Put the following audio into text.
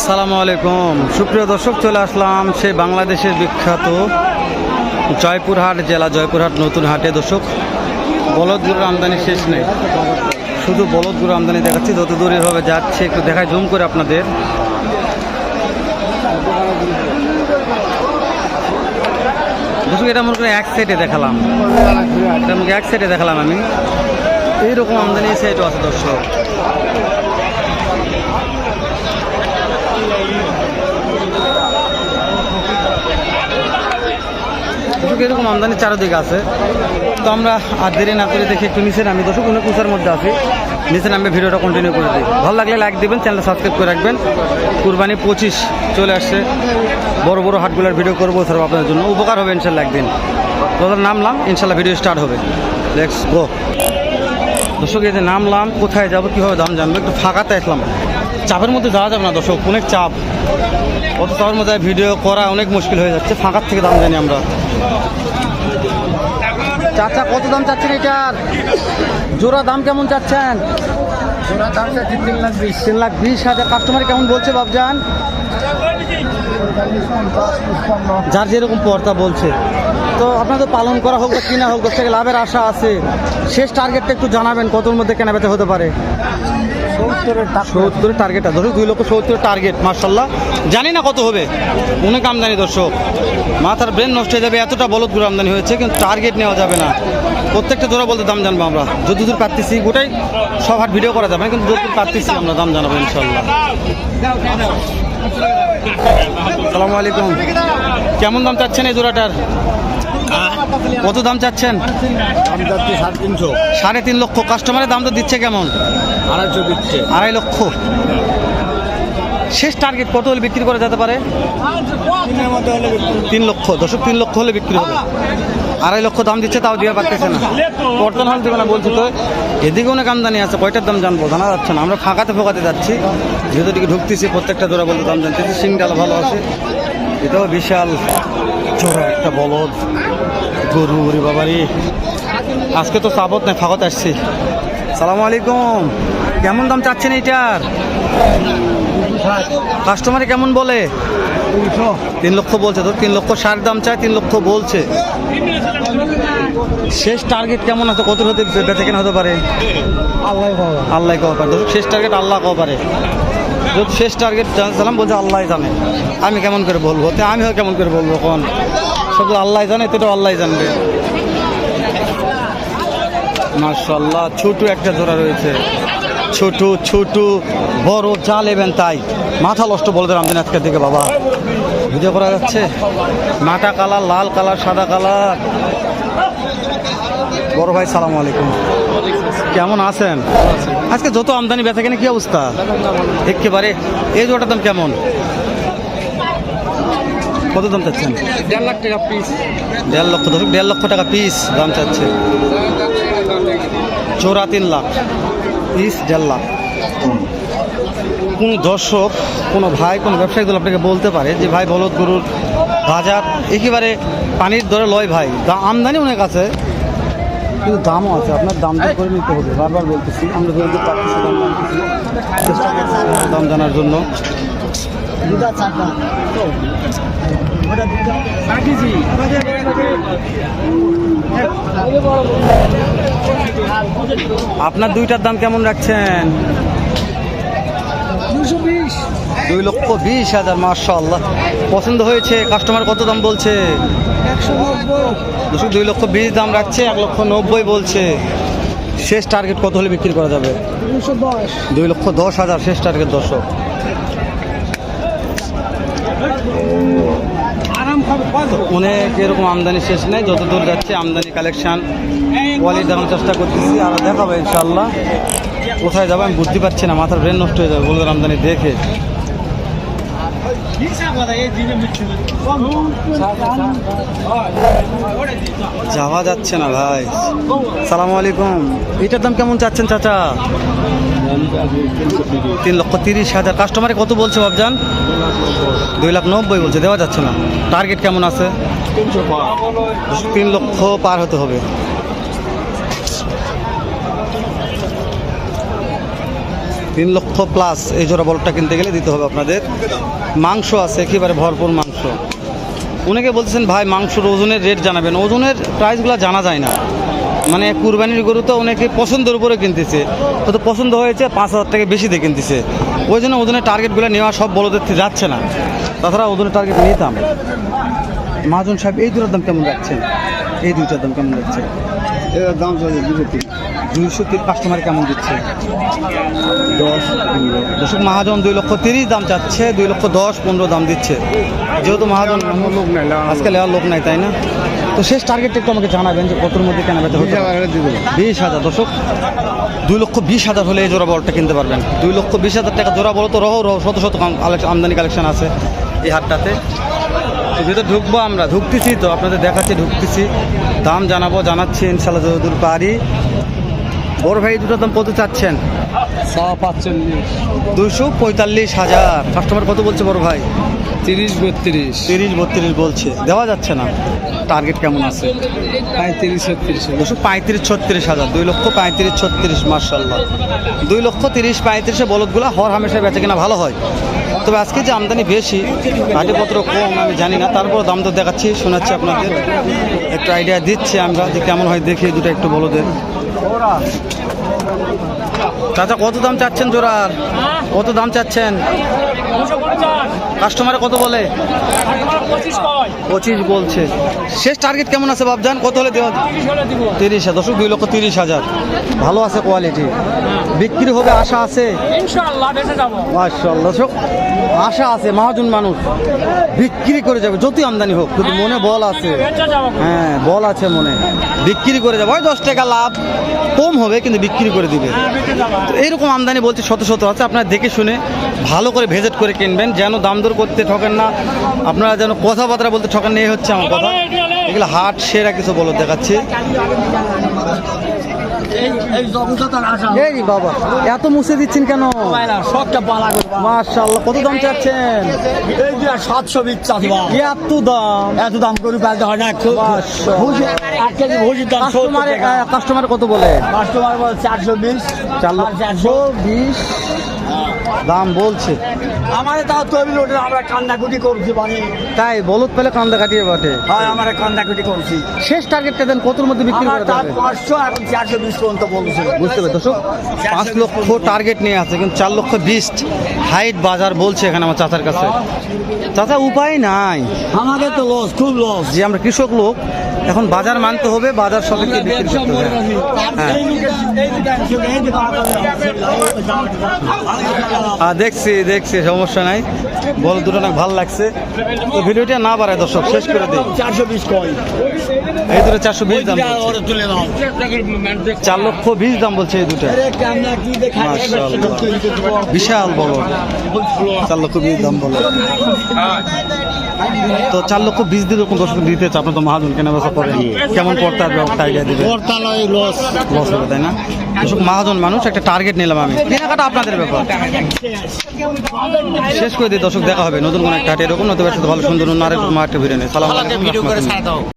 সালামু আলাইকুম। সুপ্রিয় দর্শক, চলে আসলাম সেই বাংলাদেশের বিখ্যাত জয়পুরহাট জেলা, জয়পুরহাট নতুন হাটে। দর্শক, বলদগুলোর আমদানি শেষ নেই। শুধু বলদগুলো আমদানি দেখাচ্ছি, যত দূর এভাবে যাচ্ছে, একটু দেখায় জুম করে আপনাদের। দর্শক, এটা মনে করে এক সাইডে দেখালাম। এটা এক সাইডে দেখালাম আমি। এইরকম আমদানি সাইডও আছে, দর্শক। দর্শক এরকম আমদানি চারদিকে আছে। তো আমরা আর দেরি না করে দেখি একটু নিচে নামি। দর্শক অনেক উঁচার মধ্যে আছি। নিচে নামবে ভিডিওটা কন্টিনিউ করে দিই। ভালো লাগলে লাইক দেবেন চ্যানেলটা সাবস্ক্রাইব করে রাখবেন। কুরবানি পঁচিশ চলে আসছে। বড় বড় হাটগুলার ভিডিও করব স্যার আপনাদের জন্য উপকার হবে ইনশাল্লাহ একদিন। তোদের নামলাম ইনশাল্লাহ ভিডিও স্টার্ট হবে। লেটস গো দর্শক, এই যে নামলাম, কোথায় যাব, কীভাবে দাম জানব? একটু ফাঁকাতে আসলাম। চাপের মধ্যে যাওয়া যাবে না দর্শক অনেক চাপ। অত চাপের মধ্যে ভিডিও করা অনেক মুশকিল হয়ে যাচ্ছে ফাঁকার থেকে দাম জানি আমরা। চাচা কত দাম চাচ্ছেন এটার? জোড়া দাম কেমন চাচ্ছেন? জোড়া দাম চাচ্ছি তিন লাখ বিশ। তিন লাখ বিশ হাজার। কাস্টমার কেমন বলছে বাবজান? যার যেরকম পর্তা বলছে। তো আপনাদের পালন করা হোক বা কিনা হোক দশ থেকে লাভের আশা আছে। শেষ টার্গেটটা একটু জানাবেন কতর মধ্যে কেনা বেচা হতে পারে? সত্তরের টার্গেটটা ধরুন দুই লক্ষ সত্তরের টার্গেট মার্শাল্লাহ জানি না কত হবে। অনেক আমদানি দর্শক। মাথার ব্রেন নষ্ট হয়ে যাবে এতটা বলদগুলো আমদানি হয়েছে কিন্তু টার্গেট নেওয়া যাবে না। প্রত্যেকটা জোড়া বলতে দাম জানব আমরা। যতদূর পারতেছি গোটাই সব হাট ভিডিও করা যাবে কিন্তু যতদূর পারতেছি আমরা দাম জানাব ইনশাল্লাহ সালামু আলাইকুম। কেমন দাম চাচ্ছেন এই জোড়াটার? কত দাম চাচ্ছেন? সাড়ে তিন লক্ষ। কাস্টমারের দাম তো দিচ্ছে কেমন? আড়াইশো দিচ্ছে। আড়াই লক্ষ। শেষ টার্গেট কত হলে বিক্রি করা যেতে পারে। তিন লক্ষ দশক তিন লক্ষ হলে বিক্রি হবে। আড়াই লক্ষ দাম দিচ্ছে, তাও দিয়ে পারতেছে না। বর্তমান হল দেবে না বলছি তো। এদিকে অনেক আমদানি আছে, কয়টার দাম জানব? জানা যাচ্ছে না। আমরা ফাঁকাতে ফোকাতে যাচ্ছি। যেহেতু দিকে ঢুকতেছি, প্রত্যেকটা জোড়া বলতে দাম জানতেছি সিংডাল ভালো আছে। এটাও বিশাল জোড়া, একটা বলদ, গরু বাবারি। আজকে তো সাবত নাই, ফাঁকত আসছি। সালামু আলাইকুম কেমন দাম চাচ্ছেন এইটার? কাস্টমারে কেমন বলে? তিন লক্ষ বলছে তো, তিন লক্ষ ষাট দাম চায়, তিন লক্ষ বলছে। শেষ টার্গেট কেমন আছে? কত হতে বেঁচে কেনা হতে পারে? আল্লাহ আল্লাহ কও পারে শেষ টার্গেট আল্লাহ কও পারে। যদি শেষ টার্গেট জানছিলাম বলছে আল্লাহ জানে। আমি কেমন করে বলব? তো আমিও কেমন করে বলব কোন শুধু আল্লাহ জানে তো আল্লাহ জানবে। মার্শাল্লাহ ছোট একটা জোড়া রয়েছে। ছোট ছোট বড় যা নেবেন তাই। মাথা নষ্ট বলতে রামদিন আজকের দিকে বাবা। বুঝে করা যাচ্ছে? মাটা কালার লাল কালার সাদা কালার। বড় ভাই সালাম আলাইকুম। কেমন আছেন? আজকে যত আমদানি বেচা কেন কি অবস্থা? একেবারে এই জোটার দাম কেমন? কত দাম চাচ্ছেন? দেড় লাখ টাকা পিস দেড় লক্ষ দেড় লক্ষ টাকা পিস দাম চাচ্ছে। চোরা তিন লাখ পিস দেড় লাখ। কোনো দর্শক, কোনো ভাই, কোনো ব্যবসায়ী দল আপনাকে বলতে পারে যে, ভাই, বলদ গরুর বাজার একেবারে পানির দরে লয় ভাই। আমদানি অনেক আছে, কিন্তু দামও আছে। আপনার দাম দর করে নিতে হবে। বারবার বলতেছি, আমরা পারতেছি দাম দাম জানার জন্য। রাখিছি আপনার দুইটার দাম কেমন রাখছেন? দুই লক্ষ বিশ হাজার মার্শাল্লাহ পছন্দ হয়েছে? কাস্টমার কত দাম বলছে? দুশো দুই লক্ষ বিশ দাম রাখছে এক লক্ষ নব্বই বলছে। শেষ টার্গেট কত হলে বিক্রি করা যাবে? দুই লক্ষ দশ হাজার শেষ টার্গেট দর্শক আরাম খাবে অনেক এরকম আমদানি শেষ নেই যত দূর যাচ্ছে আমদানি কালেকশন কোয়ালিটি দেখানোর চেষ্টা করতেছি আরও দেখাবো ইনশাল্লাহ কোথায় যাব আমি বুঝতে পারছি না, মাথার ব্রেন নষ্ট হয়ে যাবে বলবেন আমদানি দেখে। যাওয়া যাচ্ছে না ভাই। সালামু আলাইকুম। এটার দাম কেমন চাচ্ছেন চাচা? তিন লক্ষ তিরিশ হাজার কাস্টমারে কত বলছে বাবজান দুই লাখ নব্বই বলছে, দেওয়া যাচ্ছে না। টার্গেট কেমন আছে? তিন লক্ষ পার হতে হবে। তিন লক্ষ প্লাস এই জোড়া বলটা কিনতে গেলে দিতে হবে আপনাদের। মাংস আছে, একেবারে ভরপুর মাংস। অনেকে বলতেছেন, ভাই, মাংসর ওজনের রেট জানাবেন। ওজনের প্রাইসগুলো জানা যায় না। মানে কুরবানির গরু তো অনেকে পছন্দের উপরে কিনতেছে। হয়তো পছন্দ হয়েছে পাঁচ হাজার টাকা বেশি দিয়ে কিনতেছে। ওই জন্য ওজনের টার্গেটগুলো নেওয়া সব বড়দের থেকে যাচ্ছে না। তাছাড়া ওজনের টার্গেট নিতাম মাজন সাহেব এই দুটার দাম কেমন যাচ্ছে? এই দুইটার দাম কেমন যাচ্ছে? এর দাম চলে দুশো তিন। দুইশো তিন কাস্টমার কেমন দিচ্ছে? দশ পনেরো। দশক মহাজন দুই লক্ষ তিরিশ দাম চাচ্ছে দুই লক্ষ দশ পনেরো দাম দিচ্ছে। যেহেতু মহাজন লোক নাই আজকে লেওয়ার লোক নাই তাই না? তো শেষ টার্গেটটা একটু আমাকে জানাবেন যে কতর মধ্যে কেনা বেচা বিশ হাজার দর্শক, দুই লক্ষ বিশ হাজার হলে এই জোড়া বলটা কিনতে পারবেন। দুই লক্ষ বিশ হাজার টাকা জোড়া বল তো, রহ রহ, শত শত আমদানি কালেকশন আছে এই হাটটাতে। তো ভিতরে ঢুকবো আমরা, ঢুকতেছি তো, আপনাদের দেখাচ্ছি, ঢুকতেছি। দাম জানাব, জানাচ্ছি ইনশাল্লাহ যতদূর পারি। বড় ভাই দুটো দাম কত চাচ্ছেন? দুশো পঁয়তাল্লিশ হাজার। কাস্টমার কত বলছে বড় ভাই? তিরিশ বত্রিশ। তিরিশ বত্রিশ বলছে। দেওয়া যাচ্ছে না? টার্গেট কেমন আছে? পঁয়ত্রিশ ছত্রিশ। দুশো পঁয়ত্রিশ ছত্রিশ হাজার। দুই লক্ষ পঁয়ত্রিশ ছত্রিশ মার্শাল্লাহ দুই লক্ষ তিরিশ পঁয়ত্রিশে বলদগুলো হর হামেশা বেচে কিনা ভালো হয়। তবে আজকে যে আমদানি বেশি আটিপত্র কম আমি জানি না। তারপর দাম তো দেখাচ্ছি শোনাচ্ছি আপনাদের। একটু আইডিয়া দিচ্ছি আমরা যে কেমন হয় দেখি দুটো একটু বলদের। চাচা কত দাম চাচ্ছেন জোড়ার? কত দাম চাচ্ছেন? কাস্টমারে কত বলে? পঁচিশ বলছে। শেষ টার্গেট কেমন আছে বাবজান কত হলে দেওয়া তিরিশ দশক দুই লক্ষ তিরিশ হাজার। ভালো আছে কোয়ালিটি বিক্রি হবে আশা আছে? দর্শক আশা আছে মহাজন মানুষ। বিক্রি করে যাবে যতই আমদানি হোক। কিন্তু মনে বল আছে। হ্যাঁ বল আছে মনে। বিক্রি করে যাবে। হয় দশ টাকা লাভ। কম হবে কিন্তু বিক্রি করে দিবে। তো এইরকম আমদানি বলছে শত শত আছে। আপনারা দেখে শুনে ভালো করে ভেজেট করে কিনবেন। যেন দাম দর করতে ঠকেন না আপনারা যেন কথাবার্তা বলতে ঠকেন না এই হচ্ছে আমার কথা। এগুলো হাট সেরা কিছু বলো দেখাচ্ছি। এই বাবা এত মুছে দিচ্ছেন কেন? সবটা পালা মার্শাল্লাহ কত দাম চাচ্ছেন? এই যে সাতশো বিশ এত দাম? এত দাম করে পাইতে হয় না একটু এক কেজি ভুসির দাম কাস্টমার কাস্টমার কত বলে? কাস্টমার বলে চারশো বিশ চার চারশো বিশ। দাম বলছে। আমাদের তাও তৈরি ওঠে আমরা কান্দাকুটি করছি মানে তাই বলদ পেলে কান্দা কাটিয়ে বটে। হয় আমরা কান্দাকুটি করছি। শেষ টার্গেটটা দেন কতর মধ্যে বিক্রি করে দেবে? পাঁচশো এখন চারশো বিশ পর্যন্ত বলছে বুঝতে পেরে দর্শক পাঁচ লক্ষ টার্গেট নিয়ে আছে কিন্তু চার লক্ষ বিশ হাইট বাজার বলছে এখানে আমার চাচার কাছে। চাচা উপায় নাই। আমাদের তো লস খুব লস যে আমরা কৃষক লোক এখন বাজার মানতে হবে বাজার সবাইকে বিক্রি করতে হবে। হ্যাঁ। দেখছি দেখছি সমস্যা নাই। বল দুটো না ভালো লাগছে। তো ভিডিওটা না বাড়ায় দর্শক শেষ করে দিই। চারশো বিশ কয় এই দুটো চারশো বিশ দাম চার লক্ষ বিশ দাম বলছে এই দুটো। বিশাল বড়। চার লক্ষ বিশ দাম বলো। তো চার লক্ষ বিশ দিন এরকম দর্শক দিতে চান আপনার তো মহাজন কেনা বেচা করেন কেমন পড়তে একটা আইডিয়া দিবে। লস লস হবে তাই না? মহাজন মানুষ একটা টার্গেট নিলাম আমি। কেনাকাটা আপনাদের ব্যাপার। শেষ করে দিয়ে দর্শক দেখা হবে নতুন কোনো একটা হাটে এরকম নতুন ভালো সুন্দর অন্য আরেক মাঠে ভিড়ে নেই সালাম।